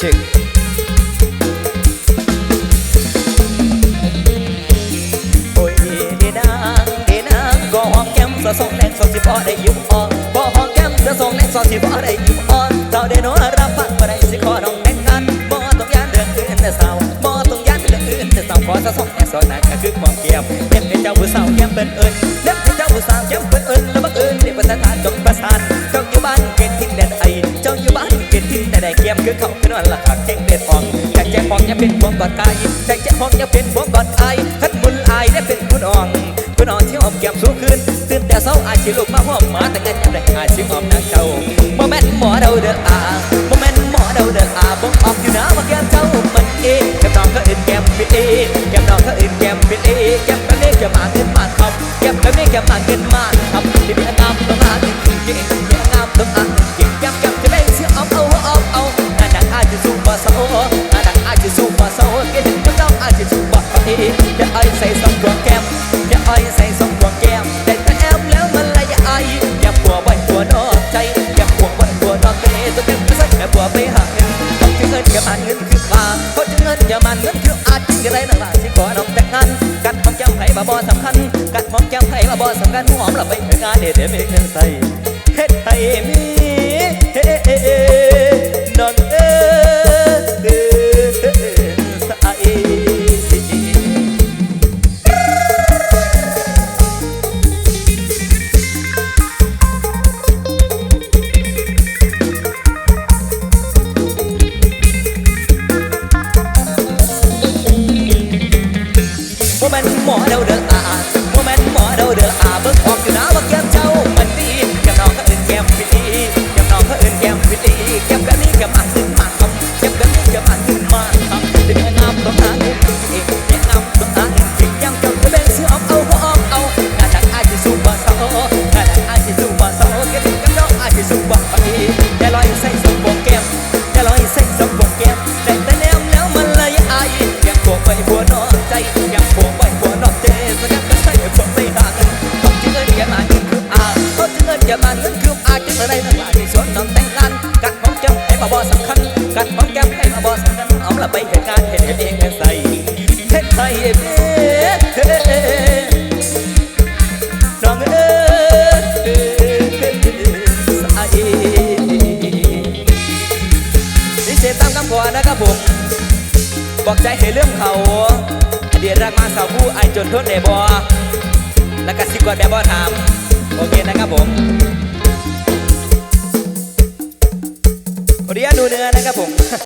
music โอ้ยดีนางดีนางก็หอมแก้มสะสมแรงสอดสิพอได้อยู่อ่อนก็หอมแก้มสะสมแรงสอดสิพอได้อยู่อ่อนเราได้นอรับฟังบ่ได้สิขอน้องแต่งกันบ่ต้องยานเรื่องอื่นแต่สาวบ่ต้องยานเรื่องอื่นแต่สาวขอสะสมแรงสอดนั้นก็คือความเกี่ยม กี่ยมคือนละขากเจ๊งเด็ดฟองแต่แจ้งพองยังเป็นพวงกอดไก่แต่แจ้งพองยังเป็นพวงกอดไอทัดมุนอายได้เป็นคุณอ่องคุณนอนที่หอมแก้มสูงขึ้นตื่นแต่เช้าอาจสิลุกมาหอมหมาแต่งันยังได้อาจสิหอมนางเจ้า ไม่ใช่แค่ปัวไปหาเงินเขาจะเงินอย่ามันเงินคือฟ้าเขาจะเงินอย่ามันเงินคืออาจจริงอะไรนั่นล่ะที่ขอน้องแต่งงานกัดมองแก้มไผ่มาบ่สำคัญกัดมองแก้มไผ่มาบ่สำคัญหอมละไปเถิดงานเด็ดเด็ดมีเงินใส่เฮ็ดให้มี เฮ็ดให้เบ้น้องเอ้ยใส่ดิเจตามคำขอนะครับผม บอกใจให้เรื่องเขาอดีตรักมาสาวผู้อายจนทนได้บ่แล้วก็สิกวดแบบบ่ถาม โอเคนะครับผมขออนุญาตดูเนื้อนะครับผม